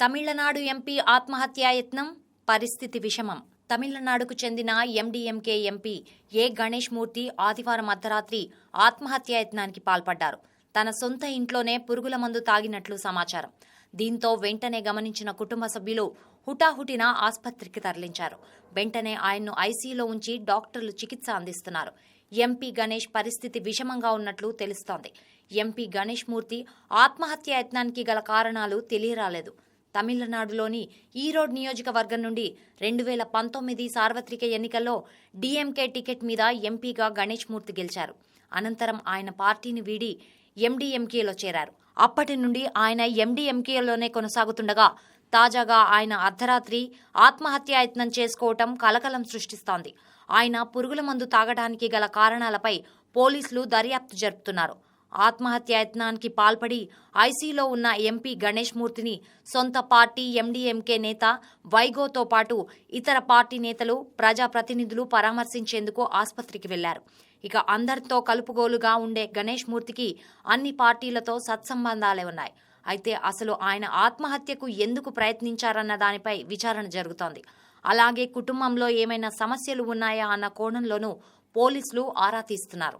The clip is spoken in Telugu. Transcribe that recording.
తమిళనాడు ఎంపీ ఆత్మహత్యాయత్నం పరిస్థితి విషమం. తమిళనాడుకు చెందిన MDMK MP A Ganesh Murthy ఆదివారం అర్ధరాత్రి ఆత్మహత్యాయత్నానికి పాల్పడ్డారు. తన సొంత ఇంట్లోనే పురుగుల మందు తాగినట్లు సమాచారం. దీంతో వెంటనే గమనించిన కుటుంబ సభ్యులు హుటాహుటిన ఆసుపత్రికి తరలించారు. వెంటనే ఆయన్ను ఐసీయూలో ఉంచి డాక్టర్లు చికిత్స అందిస్తున్నారు. ఎంపీ గణేష్ పరిస్థితి విషమంగా ఉన్నట్లు తెలుస్తోంది. ఎంపీ గణేష్ మూర్తి ఆత్మహత్యాయత్నానికి గల కారణాలు తెలియరాలేదు. తమిళనాడులోని ఈరోడ్ నియోజకవర్గం నుండి రెండు వేల పంతొమ్మిది సార్వత్రిక ఎన్నికల్లో డీఎంకే టికెట్ మీద ఎంపీగా గణేష్ మూర్తి గెలిచారు. అనంతరం ఆయన పార్టీని వీడి ఎండీఎంకేలో చేరారు. అప్పటి నుండి ఆయన ఎండీఎంకేలోనే కొనసాగుతుండగా తాజాగా ఆయన అర్ధరాత్రి ఆత్మహత్యాయత్నం చేసుకోవటం కలకలం సృష్టిస్తోంది. ఆయన పురుగుల మందు తాగడానికి గల కారణాలపై పోలీసులు దర్యాప్తు జరుపుతున్నారు. ఆత్మహత్యాయత్నానికి పాల్పడి ఐసీలో ఉన్న ఎంపీ గణేష్ మూర్తిని సొంత పార్టీ ఎండీఎంకే నేత వైగోతో పాటు ఇతర పార్టీ నేతలు ప్రజాప్రతినిధులు పరామర్శించేందుకు ఆసుపత్రికి వెళ్ళారు. ఇక అందరితో కలుపుగోలుగా ఉండే గణేష్ మూర్తికి అన్ని పార్టీలతో సత్సంబంధాలే ఉన్నాయి. అయితే అసలు ఆయన ఆత్మహత్యకు ఎందుకు ప్రయత్నించారన్న దానిపై విచారణ జరుగుతోంది. అలాగే కుటుంబంలో ఏమైనా సమస్యలు ఉన్నాయా అన్న కోణంలోనూ పోలీసులు ఆరా తీస్తున్నారు.